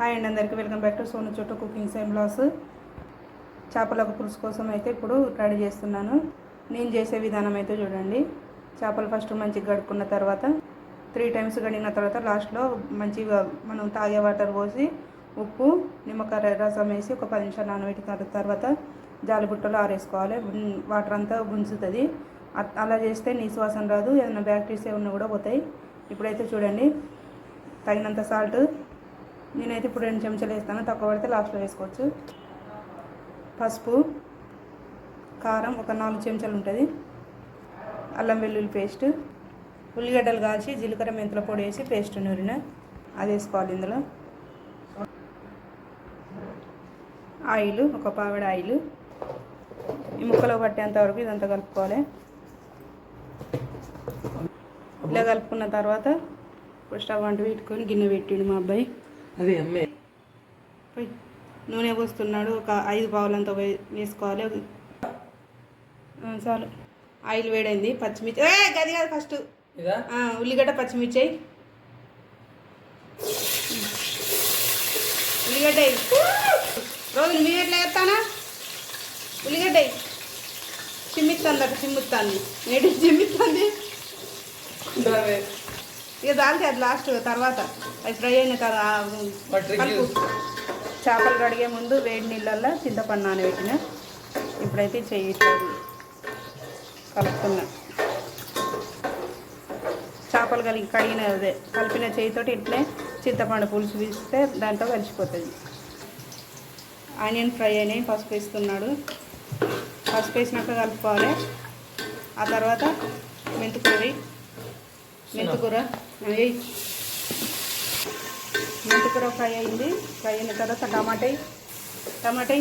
Hi అండి అందరికీ. Welcome back to Sonu చుట్టూ కుకింగ్ సేమ్ బ్లాస్ చేపలకు పులుసు కోసం అయితే ఇప్పుడు రెడీ చేస్తున్నాను. నేను చేసే విధానం అయితే చూడండి. చేపలు ఫస్ట్ మంచిగా కడుక్కున్న తర్వాత త్రీ టైమ్స్ గడిగిన తర్వాత లాస్ట్లో మంచిగా మనం తాగే వాటర్ పోసి ఉప్పు నిమ్మకాయ రసం వేసి ఒక పది నిమిషాలు నానబెట్టిన తర్వాత జాలిబుట్టలో ఆరేసుకోవాలి. వాటర్ అంతా గుంజుతుంది. అలా చేస్తే నీసు వాసన రాదు. ఏదైనా బ్యాక్టీరియా ఏమన్నా కూడా పోతాయి. ఇప్పుడైతే చూడండి. తగినంత సాల్ట్ నేనైతే ఇప్పుడు రెండు చెంచాలు వేస్తాను. తక్కువ పడితే లాస్ట్లో వేసుకోవచ్చు. పసుపు కారం ఒక నాలుగు చెంచాలు ఉంటుంది. అల్లం వెల్లుల్లి పేస్ట్ ఉల్లిగడ్డలు కాల్చి జీలకర్ర మెంతుల పొడి వేసి పేస్ట్ నూరిన అది వేసుకోవాలి ఇందులో. ఆయిల్ ఒక పావిడ ఆయిల్. ఈ ముక్కలో పట్టేంత వరకు ఇదంతా కలుపుకోవాలి. ఇలా కలుపుకున్న తర్వాత ఇప్పుడు స్టవ్ అంటూ పెట్టుకొని గిన్నె పెట్టిండు మా అబ్బాయి. అదే అమ్మే. పోయి నూనె పోస్తున్నాడు ఒక ఐదు పావులంతా వేసుకోవాలి. చాలు. ఆయిల్ వేడైంది పచ్చిమిర్చి ఏ గది కాదు ఫస్ట్. ఉల్లిగడ్డ పచ్చిమిర్చి. ఉల్లిగడ్డ. రోజు మీరు ఎట్లా వేస్తానా ఉల్లిగడ్డ. చిమ్మిస్తుంది అటు చిమ్ముతుంది నేటి చిమ్మిస్తుంది ఇక దాల్చి అది లాస్ట్ తర్వాత. అది ఫ్రై అయిన. చేపలు కడిగే ముందు వేడి నీళ్ళల్లో చింతపండు నానబెట్టిన. ఇప్పుడైతే చెయ్యి ఇట్లా కలుపుతున్నా. చేపలు కలిగి కడిగిన అదే కలిపిన చేయితోటి ఇట్లే చింతపండు పులుసు తీస్తే దాంట్లో కలిసిపోతుంది. ఆనియన్ ఫ్రై అయినాయి పసుపు వేస్తున్నాడు. పసుపు వేసినాక కలుపుకోవాలి. ఆ తర్వాత మెంతుకూర. మెంతుకూర. వేయి మెంతికూర ఫ్రై అయింది. ఫ్రై అయిన తర్వాత టమాటై టమాటై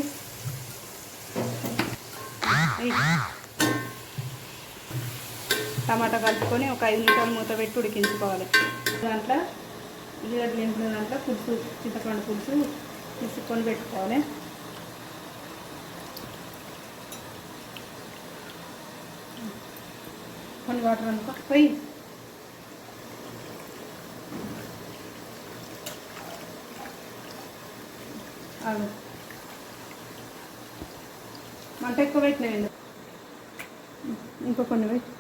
టమాటా టమాటా కలుపుకొని ఒక ఐదు నిమిషాలు మూత పెట్టి ఉడికించుకోవాలి. దాంట్లో ఉల్లిగడ్డ నింపిన దాంట్లో పులుసు చింతపండు పులుసు తీసుకొని పెట్టుకోవాలి. కొన్ని వాటర్ అనుకో. పోయి. ఆగు. మంట ఎక్కువ పెట్టినాయండి. ఇంకో కొన్ని పెట్టి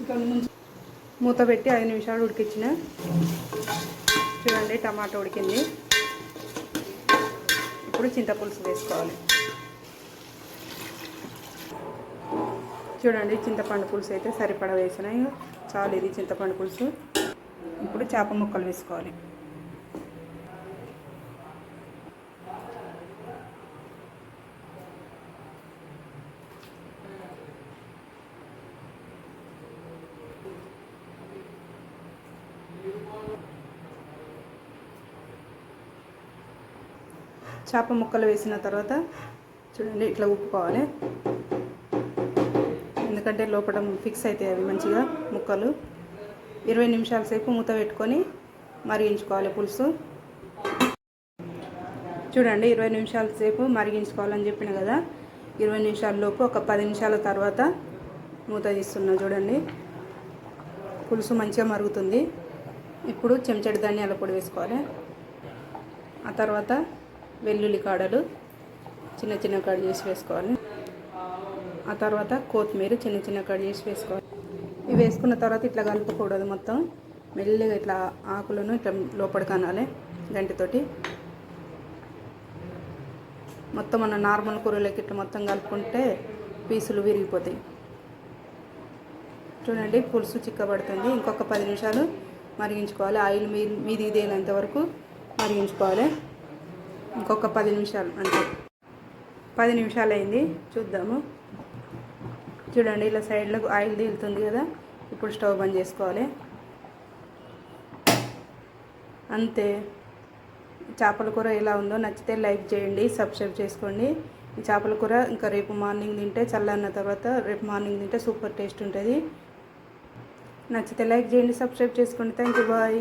ఇంకా ముందు మూత పెట్టి ఐదు నిమిషాలు ఉడికించిన. చూడండి టమాటా ఉడికింది. ఇప్పుడు చింతపులుసు వేసుకోవాలి. చూడండి చింతపండు పులుసు అయితే సరిపడా వేసినాయి చాలు ఇది చింతపండు పులుసు. ఇప్పుడు చేప ముక్కలు వేసుకోవాలి. చేప ముక్కలు వేసిన తర్వాత చూడండి ఇట్లా ఉప్పుకోవాలి. ఎందుకంటే లోపల ఫిక్స్ అవుతాయి అవి మంచిగా ముక్కలు. ఇరవై నిమిషాల సేపు మూత పెట్టుకొని మరిగించుకోవాలి పులుసు. చూడండి ఇరవై నిమిషాల సేపు మరిగించుకోవాలని చెప్పిన కదా. ఇరవై నిమిషాల లోపు ఒక పది నిమిషాల తర్వాత మూత తీస్తున్నా చూడండి. పులుసు మంచిగా మరుగుతుంది. ఇప్పుడు చెంచడి ధనియాల పొడి వేసుకోవాలి. ఆ తర్వాత వెల్లుల్లి కాడలు చిన్న చిన్న కట్ చేసి వేసుకోవాలి. ఆ తర్వాత కొత్తిమీర చిన్న చిన్న కట్ చేసి వేసుకోవాలి. ఇవి వేసుకున్న తర్వాత ఇట్లా కలుపుకూడదు మొత్తం. మెల్లిగా ఇట్లా ఆకులను ఇట్లా లోపల కనాలి గంటితోటి. మొత్తం మన నార్మల్ కూరలోకి ఇట్లా మొత్తం కలుపుకుంటే పీసులు విరిగిపోతాయి. చూడండి పులుసు చిక్కబడుతుంది. ఇంకొక పది నిమిషాలు మరిగించుకోవాలి. ఆయిల్ మీ మీది ఇదేనంత వరకు మరిగించుకోవాలి. ఇంకొక పది నిమిషాలు అంటే పది నిమిషాలు అయింది చూద్దాము. చూడండి ఇలా సైడ్లో ఆయిల్ తీలుతుంది కదా ఇప్పుడు స్టవ్ బంద్ చేసుకోవాలి. అంతే. చేపల కూర ఎలా ఉందో నచ్చితే లైక్ చేయండి సబ్స్క్రైబ్ చేసుకోండి. ఈ చేపల కూర ఇంకా రేపు మార్నింగ్ తింటే చల్లన్న తర్వాత రేపు మార్నింగ్ తింటే సూపర్ టేస్ట్ ఉంటుంది. నచ్చితే లైక్ చేయండి సబ్స్క్రైబ్ చేసుకోండి. Thank you bye.